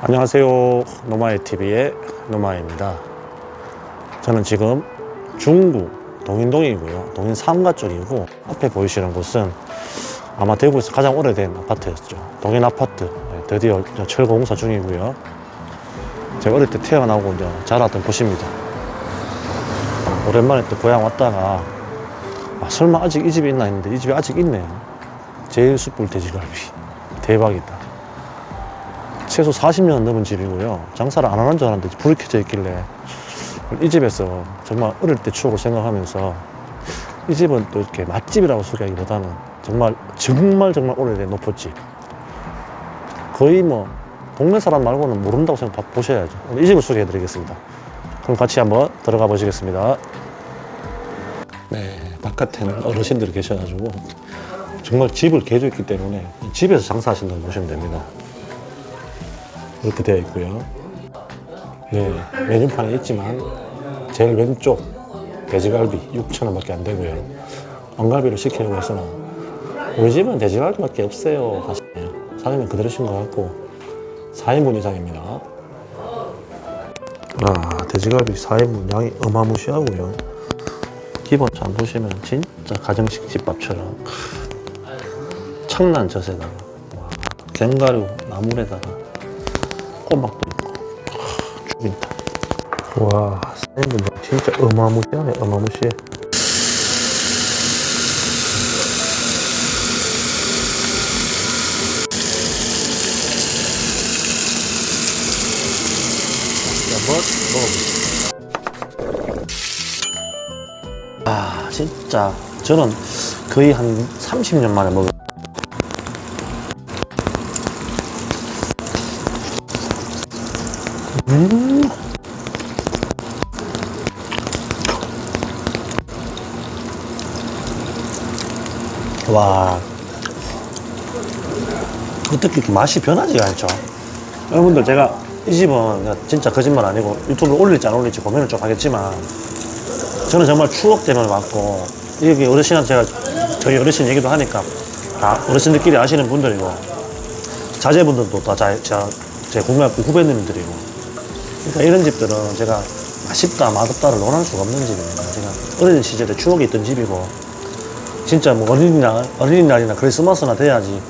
안녕하세요. 노마이 TV의 노마이입니다. 저는 지금 중구 동인동이고요. 동인 삼가 쪽이고 앞에 보이시는 곳은 아마 대구에서 가장 오래된 아파트였죠. 동인 아파트 네, 드디어 철거 공사 중이고요. 제가 어릴 때 태어나고 이제 자랐던 곳입니다. 오랜만에 또 고향 왔다가 아, 설마 아직 이 집이 있나 했는데 이 집이 아직 있네요. 제일 숯불 돼지갈비 대박이다. 최소 40년 넘은 집이고요. 장사를 안 하는 줄 알았는데 불이 켜져 있길래 이 집에서 정말 어릴 때 추억을 생각하면서 이 집은 또 이렇게 맛집이라고 소개하기보다는 정말 정말 정말 오래된 노포집. 거의 뭐 동네 사람 말고는 모른다고 생각 보셔야죠. 이 집을 소개해 드리겠습니다. 그럼 같이 한번 들어가 보시겠습니다. 네, 바깥에는 어르신들이 계셔가지고 정말 집을 개조했기 때문에 집에서 장사하신다고 보시면 됩니다. 이렇게 되어 있고요. 네, 메뉴판에 있지만 제일 왼쪽 돼지갈비 6,000원밖에 안 되고요. 왕갈비를 시키려고 해서는 우리 집은 돼지갈비밖에 없어요 하시네요. 사장님 그대로신 것 같고 4인분 이상입니다. 아, 돼지갈비 4인분 양이 어마무시하고요. 기본참 보시면 진짜 가정식 집밥처럼 청란 젖에다가 와, 견과류 나물에다가 꼬막도 있고 아, 죽인다. 와 사장님 진짜 어마무시하네 어마무시해. 아 진짜. 저는 거의 한 30년 만에 먹은 와. 어떻게 이렇게 맛이 변하지가 않죠? 여러분들 제가 이 집은 진짜 거짓말 아니고 유튜브에 올릴지 안 올릴지 고민을 좀 하겠지만 저는 정말 추억 때문에 왔고 여기 어르신한테 제가 저희 어르신 얘기도 하니까 다 어르신들끼리 아시는 분들이고 자제분들도 다제 국민학교 후배님들이고 그러니까 이런 집들은 제가 맛있다 맛없다를 논할 수가 없는 집입니다 제가 어린 시절에 추억이 있던 집이고 진짜 뭐 어린이날, 어린이날이나 크리스마스나 돼야지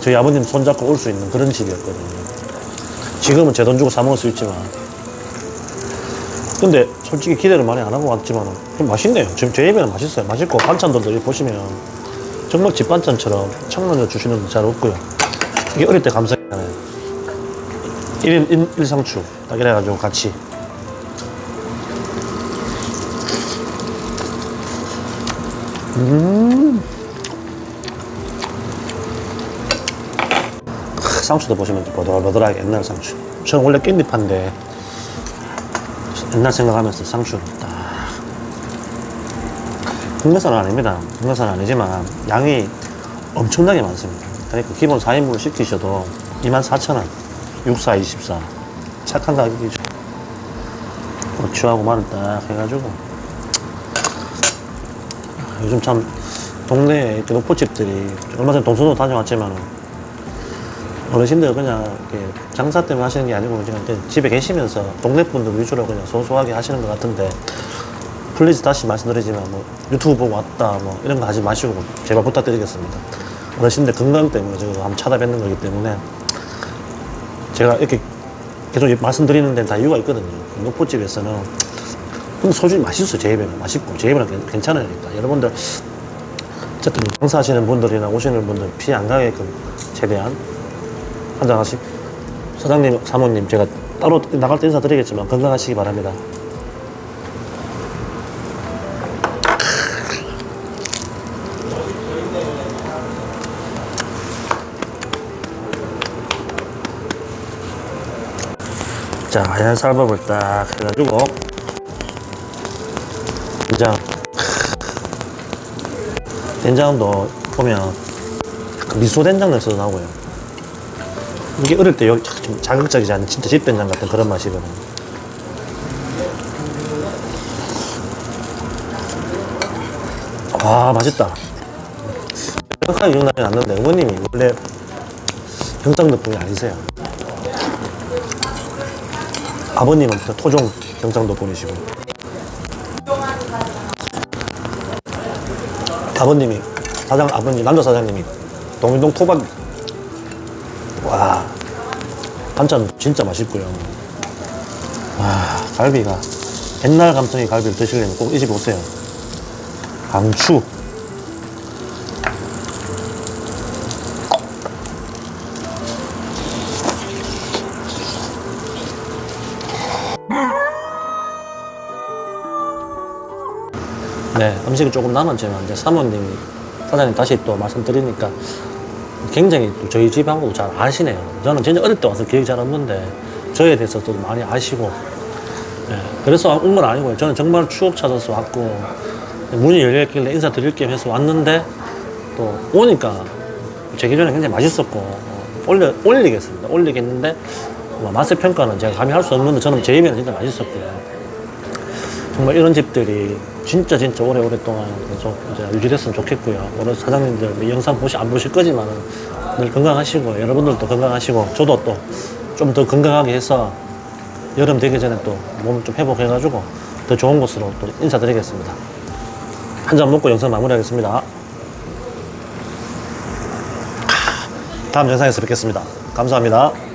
저희 아버님 손잡고 올 수 있는 그런 집이었거든요. 지금은 제 돈 주고 사 먹을 수 있지만. 근데 솔직히 기대를 많이 안 하고 왔지만 맛있네요. 지금 제 입에는 맛있어요. 맛있고 반찬들도 보시면 정말 집 반찬처럼 청란을 주시는 데잘 없고요. 이게 어릴 때 감성이잖아요. 1인 1, 상추 딱 이래가지고 같이. 상추도 보시면 보들보들하게 옛날 상추. 저는 원래 깻잎한데 옛날 생각하면서 상추를 딱. 국내산은 아닙니다. 국내산은 아니지만 양이 엄청나게 많습니다. 그러니까 기본 4인분을 시키셔도 24,000원. 64, 24. 착한 가격이죠. 고추하고 마늘 딱 해가지고. 아, 요즘 참 동네에 노포집들이 얼마 전에 동서도 다녀왔지만 어르신들 그냥 장사 때문에 하시는 게 아니고 그냥 그냥 집에 계시면서 동네 분들 위주로 그냥 소소하게 하시는 것 같은데 플리즈 다시 말씀드리지만 뭐 유튜브 보고 왔다 뭐 이런 거 하지 마시고 제발 부탁드리겠습니다. 어르신들 건강 때문에 지금 한번 찾아뵙는 거기 때문에 제가 이렇게 계속 말씀드리는 데는 다 이유가 있거든요. 노포집에서는 근데 소주이 맛있어요. 제 입에는 맛있고 제 입에는 괜- 괜찮으니까 여러분들 어쨌든 장사하시는 분들이나 오시는 분들 피해 안 가게끔 최대한 한잔 하시 사장님, 사모님 제가 따로 나갈 때 인사드리겠지만 건강하시기 바랍니다. 자, 하얀 쌀밥을 딱 해가지고 된장 된장도 보면 그 미소 된장 넣어서 나오고요. 이게 어릴 때 자극적이지 않은 진짜 집된장 같은 그런 맛이거든요. 와 맛있다. 정확하게 기억나지 않는데 어머님이 원래 경상도 분이 아니세요. 아버님은 또 토종 경상도 분이시고. 아버님이 사장 아버님 남자 사장님이 동일동 토박. 와 반찬 진짜 맛있고요. 와 갈비가 옛날 감성의 갈비를 드시려면 꼭 이 집에 오세요. 강추 네, 음식이 조금 남았지만 이제 사모님이 사장님 다시 또 말씀드리니까 굉장히 또 저희 집하고 잘 아시네요. 저는 진짜 어릴 때 와서 기억이 잘 없는데 저에 대해서도 많이 아시고 네, 그래서 온 건 아니고요. 저는 정말 추억 찾아서 왔고 문이 열려있길래 인사드릴 겸 해서 왔는데 또 오니까 제 기준에 굉장히 맛있었고 어, 올려, 올리겠습니다. 올리겠는데 뭐 맛의 평가는 제가 감히 할 수 없는데 저는 제 입에는 진짜 맛있었고요. 정말 이런 집들이 진짜 진짜 오래 오랫동안 계속 이제 유지됐으면 좋겠고요. 오늘 사장님들 이 영상 보시 안 보실 거지만은 늘 건강하시고 여러분들도 건강하시고 저도 또 좀 더 건강하게 해서 여름 되기 전에 또 몸을 좀 회복해가지고 더 좋은 곳으로 또 인사드리겠습니다. 한 잔 먹고 영상 마무리하겠습니다. 다음 영상에서 뵙겠습니다. 감사합니다.